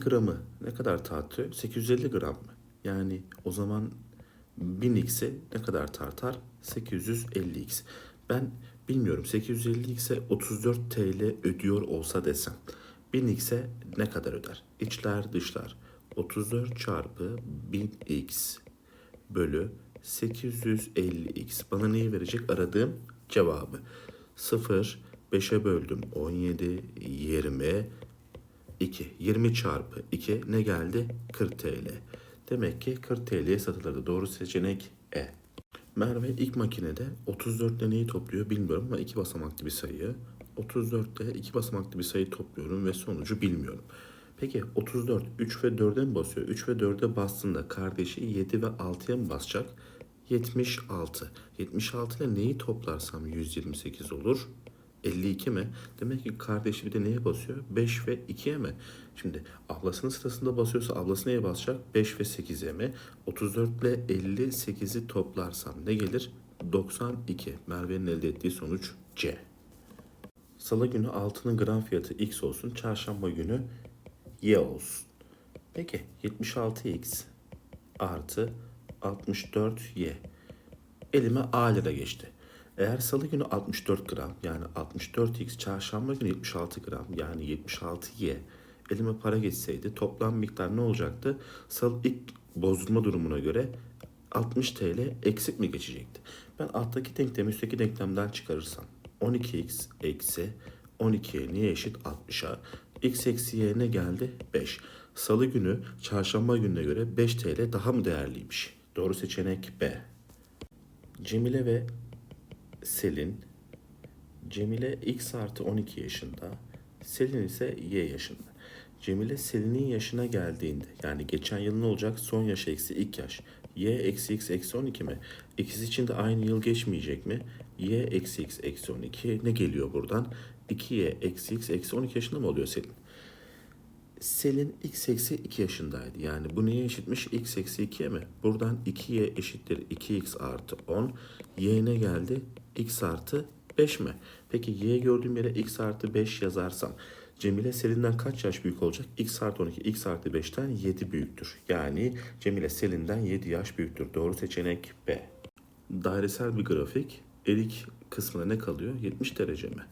1000 gramı ne kadar tartıyor? 850 gram mı? Yani o zaman 1000x'e ne kadar tartar? 850x. Ben bilmiyorum 850x'e 34 TL ödüyor olsa desem 1000x'e ne kadar öder? İçler dışlar 34 çarpı 1000x bölü 850x bana neyi verecek? Aradığım cevabı. 0, 5'e böldüm 17, 20, 2. 20 çarpı 2 ne geldi? 40 TL. Demek ki 40 TL'ye satılırdı. Doğru seçenek E. Merve ilk makinede 34 ile neyi topluyor bilmiyorum ama iki basamaklı bir sayı. 34 ile iki basamaklı bir sayı topluyorum ve sonucu bilmiyorum. Peki 34 3 ve 4'e mi basıyor? 3 ve 4'e bastığında kardeşi 7 ve 6'ya mı basacak? 76. 76 ile neyi toplarsam 128 olur? 52 mi? Demek ki kardeşi bir de neye basıyor? 5 ve 2'ye mi? Şimdi ablasının sırasında basıyorsa ablası neye basacak? 5 ve 8'e mi? 34 ile 58'i toplarsam ne gelir? 92. Merve'nin elde ettiği sonuç C. Salı günü altının gram fiyatı X olsun. Çarşamba günü Y olsun. Peki 76X artı 64Y. Elime A lira geçti. Eğer salı günü 64 gram yani 64x çarşamba günü 76 gram yani 76y elime para geçseydi toplam miktar ne olacaktı? Salı ilk bozdurma durumuna göre 60 TL eksik mi geçecekti? Ben alttaki denklemi üstteki denklemden çıkarırsam 12x eksi 12y niye eşit 60'a? x eksi y ne geldi? 5. Salı günü çarşamba gününe göre 5 TL daha mı değerliymiş? Doğru seçenek B. Cemile ve Selin, Cemile X artı 12 yaşında, Selin ise Y yaşında. Cemile Selin'in yaşına geldiğinde yani geçen yıl ne olacak? Son yaş eksi ilk yaş. Y eksi X eksi 12 mi? İkisi için de aynı yıl geçmeyecek mi? Y eksi X eksi 12 ne geliyor buradan? 2Y eksi X eksi 12 yaşında mı oluyor Selin? Selin x eksi 2 yaşındaydı. Yani bu neye eşitmiş? x eksi 2'ye mi? Buradan 2y eşittir 2x artı 10. y ne geldi? X artı 5 mi? Peki y gördüğüm yere x artı 5 yazarsam Cemile Selin'den kaç yaş büyük olacak? x artı 12, x artı 5'ten 7 büyüktür. Yani Cemile Selin'den 7 yaş büyüktür. Doğru seçenek B. Dairesel bir grafik. Erik kısmına ne kalıyor? 70 derece mi?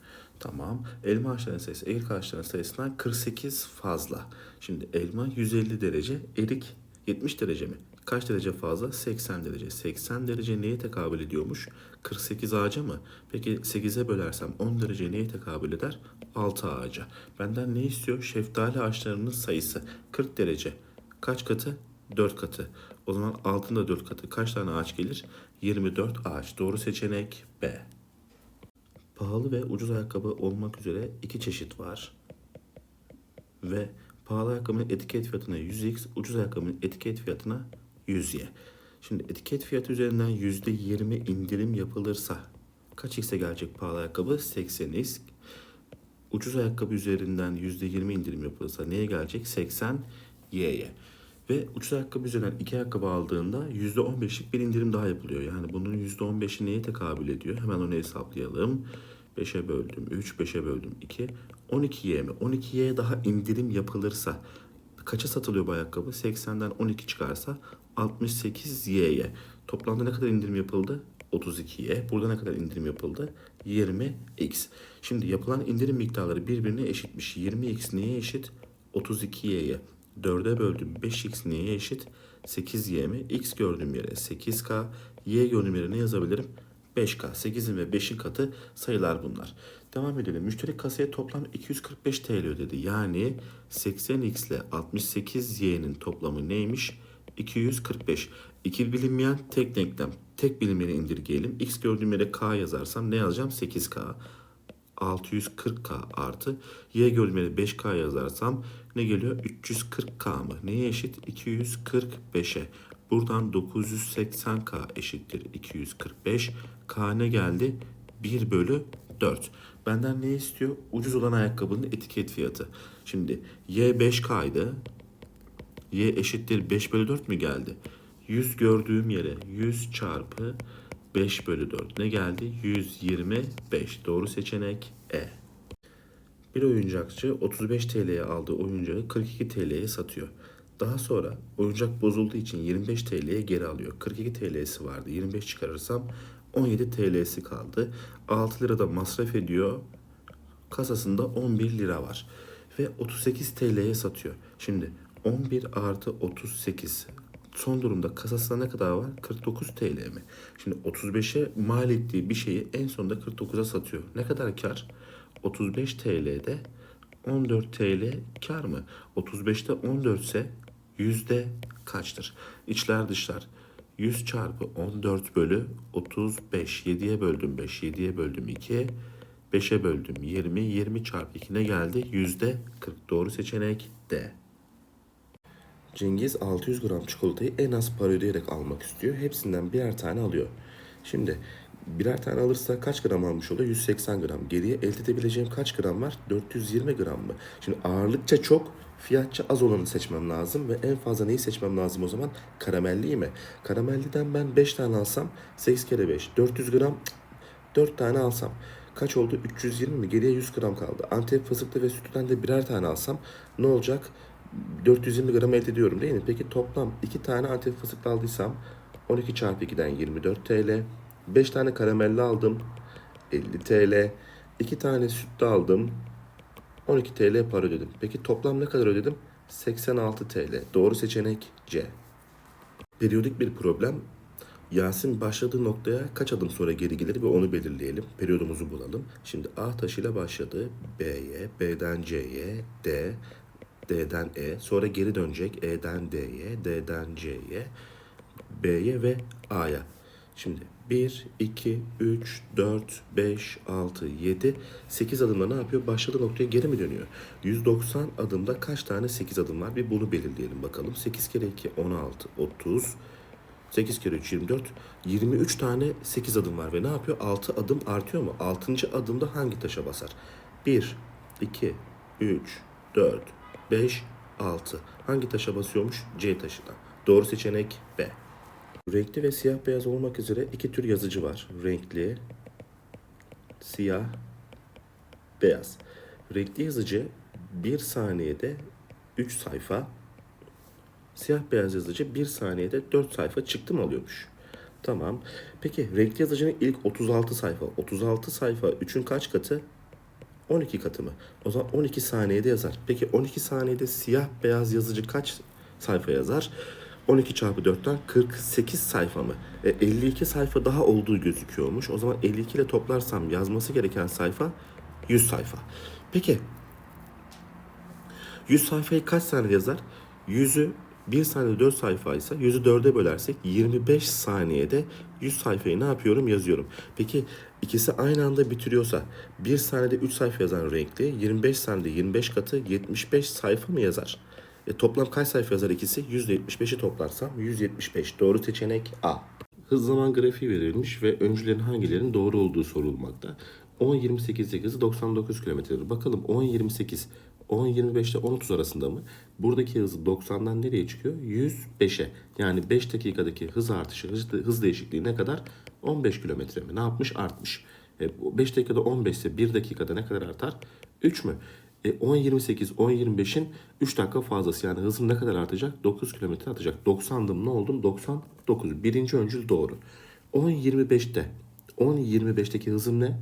Tamam. Elma ağaçlarının sayısı erik ağaçlarının sayısından 48 fazla. Şimdi elma 150 derece, erik 70 derece mi? Kaç derece fazla? 80 derece. 80 derece neye tekabül ediyormuş? 48 ağaca mı? Peki 8'e bölersem 10 derece neye tekabül eder? 6 ağaca. Benden ne istiyor? Şeftali ağaçlarının sayısı 40 derece. Kaç katı? 4 katı. O zaman altında 4 katı. Kaç tane ağaç gelir? 24 ağaç. Doğru seçenek B. Pahalı ve ucuz ayakkabı olmak üzere iki çeşit var. Ve pahalı ayakkabının etiket fiyatına 100x, ucuz ayakkabının etiket fiyatına 100y. Şimdi etiket fiyatı üzerinden %20 indirim yapılırsa kaç x'e gelecek pahalı ayakkabı? 80x. Ucuz ayakkabı üzerinden %20 indirim yapılırsa neye gelecek? 80y'ye. Ve ucuz ayakkabı üzerinden iki ayakkabı aldığında %15'lik bir indirim daha yapılıyor. Yani bunun %15'i neye tekabül ediyor? Hemen onu hesaplayalım. 5'e böldüm 3, 5'e böldüm 2. 12'ye mi? 12'ye daha indirim yapılırsa kaça satılıyor bu ayakkabı? 80'den 12 çıkarsa 68y'ye. Toplamda ne kadar indirim yapıldı? 32'ye. Burada ne kadar indirim yapıldı? 20x. Şimdi yapılan indirim miktarları birbirine eşitmiş. 20x neye eşit? 32y'ye. 4'e böldüm 5x neye eşit? 8y mi? x gördüğüm yere 8k, y gördüğüm yere ne yazabilirim? 5k. 8'in ve 5'in katı sayılar bunlar. Devam edelim. Müşteri kasaya toplam 245 TL ödedi. Yani 80x ile 68y'nin toplamı neymiş? 245. İki bilinmeyen tek denklem. Tek bilinmeyeni indirgeyelim. X gördüğüm yere k yazarsam ne yazacağım? 8k. 640k artı y gördüğüm yere 5k yazarsam ne geliyor? 340k mı? Neye eşit? 245'e. Buradan 980k eşittir 245. K ne geldi? 1 bölü 4. Benden ne istiyor? Ucuz olan ayakkabının etiket fiyatı. Şimdi Y 5K'ydı. Y eşittir 5 bölü 4 mü geldi? 100 gördüğüm yere 100 çarpı 5 bölü 4 ne geldi? 125. Doğru seçenek E. Bir oyuncakçı 35 TL'ye aldığı oyuncağı 42 TL'ye satıyor. Daha sonra oyuncak bozulduğu için 25 TL'ye geri alıyor. 42 TL'si vardı. 25 çıkarırsam 17 TL'si kaldı. 6 lira da masraf ediyor. Kasasında 11 lira var. Ve 38 TL'ye satıyor. Şimdi 11 artı 38. Son durumda kasasında ne kadar var? 49 TL mi? Şimdi 35'e mal ettiği bir şeyi en sonunda 49'a satıyor. Ne kadar kar? 35 TL'de 14 TL kar mı? 35'te 14 ise yüzde kaçtır? İçler dışlar. 100 çarpı 14 bölü 35. 7'ye böldüm 5. 7'ye böldüm 2. 5'e böldüm 20. 20 çarpı 2 ne geldi? Yüzde 40. Doğru seçenek D. Cengiz 600 gram çikolatayı en az para ödeyerek almak istiyor. Hepsinden birer tane alıyor. Şimdi birer tane alırsa kaç gram almış oluyor? 180 gram. Geriye elde edebileceğim kaç gram var? 420 gram mı? Şimdi ağırlıkça çok, fiyatça az olanı seçmem lazım ve en fazla neyi seçmem lazım o zaman? Karamelliyi mi? Karamelliden ben 5 tane alsam 8 kere 5 400 gram 4 tane alsam kaç oldu? 320 mi? Geriye 100 gram kaldı. Antep fıstıklı ve sütüden de birer tane alsam ne olacak? 420 gram elde ediyorum değil mi? Peki toplam 2 tane antep fıstıklı aldıysam 12 çarpı 2'den 24 TL. 5 tane karamelli aldım. 50 TL. 2 tane sütlü aldım. 12 TL para ödedim. Peki toplam ne kadar ödedim? 86 TL. Doğru seçenek C. Periyodik bir problem. Yasin başladığı noktaya kaç adım sonra geri gelir ve onu belirleyelim. Periyodumuzu bulalım. Şimdi A taşıyla başladı. B'ye, B'den C'ye, D, D'den E. Sonra geri dönecek. E'den D'ye, D'den C'ye, B'ye ve A'ya. Şimdi 1, 2, 3, 4, 5, 6, 7, 8 adımda ne yapıyor? Başladığı noktaya geri mi dönüyor? 190 adımda kaç tane 8 adım var? Bir bunu belirleyelim bakalım. 8 kere 2, 16, 30, 8 kere 3 24. 23 tane 8 adım var ve ne yapıyor? 6 adım artıyor mu? 6. adımda hangi taşa basar? 1, 2, 3, 4, 5, 6. Hangi taşa basıyormuş? C taşına. Doğru seçenek B. Renkli ve siyah beyaz olmak üzere iki tür yazıcı var. Renkli, siyah, beyaz. Renkli yazıcı 1 saniyede 3 sayfa, Siyah beyaz yazıcı 1 saniyede 4 sayfa çıktı mı alıyormuş. Tamam. Peki renkli yazıcının ilk 36 sayfa. 36 sayfa 3'ün kaç katı? 12 katı mı? O zaman 12 saniyede yazar. Peki 12 saniyede siyah beyaz yazıcı kaç sayfa yazar? 12 çarpı 4'ten 48 sayfa mı? E, 52 sayfa daha olduğu gözüküyormuş. O zaman 52 ile toplarsam yazması gereken sayfa 100 sayfa. Peki 100 sayfayı kaç saniyede yazar? 100'ü 1 saniyede 4 sayfa ise 100'ü 4'e bölersek 25 saniyede 100 sayfayı ne yapıyorum yazıyorum. Peki ikisi aynı anda bitiriyorsa 1 saniyede 3 sayfa yazan renkli 25 saniyede 25 katı 75 sayfa mı yazar? E, toplam kaç sayfa yazar ikisi? %75'i toplarsam 175. Doğru seçenek A. Hız zaman grafiği verilmiş ve öncülerin hangilerinin doğru olduğu sorulmakta. 10.28'deki hızı 99 km'dir. Bakalım 10.28 10.25 ile 10.30 arasında mı? Buradaki hızı 90'dan nereye çıkıyor? 105'e. Yani 5 dakikadaki hız artışı, hız, hız değişikliği ne kadar? 15 kilometre mi? Ne yapmış? Artmış. E, 5 dakikada 15 ise 1 dakikada ne kadar artar? 3 mü? E, 10.28, 10.25'in 3 dakika fazlası. Yani hızım ne kadar artacak? 9 kilometre artacak. 90'dım ne oldum? 99. Birinci öncül doğru. 10.25'te 10.25'teki hızım ne?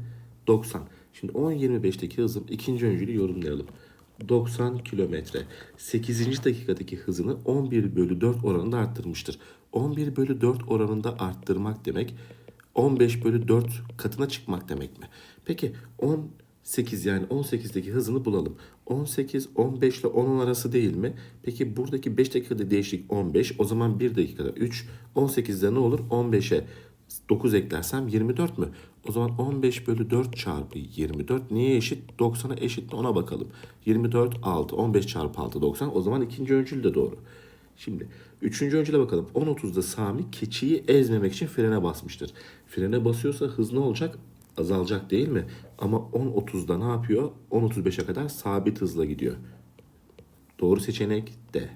90. Şimdi 10.25'teki hızım ikinci öncülü yorumlayalım. 90 kilometre. 8. dakikadaki hızını 11 bölü 4 oranında arttırmıştır. 11 bölü 4 oranında arttırmak demek 15 bölü 4 katına çıkmak demek mi? Peki 18 yani 18'deki hızını bulalım. 18, 15 ile 10'un arası değil mi? Peki buradaki 5 dakikada değişik 15. O zaman 1 dakikada 3. 18'de ne olur? 15'e 9 eklersem 24 mü? O zaman 15 bölü 4 çarpı 24 neye eşit? 90'a eşit mi? Ona bakalım. 24 6. 15 çarpı 6 90. O zaman ikinci öncül de doğru. Şimdi üçüncü öncüle bakalım. 10.30'da Sami keçiyi ezmemek için frene basmıştır. Frene basıyorsa hız ne olacak? Azalacak değil mi? Ama 10.30'da ne yapıyor? 10.35'e kadar sabit hızla gidiyor. Doğru seçenek D.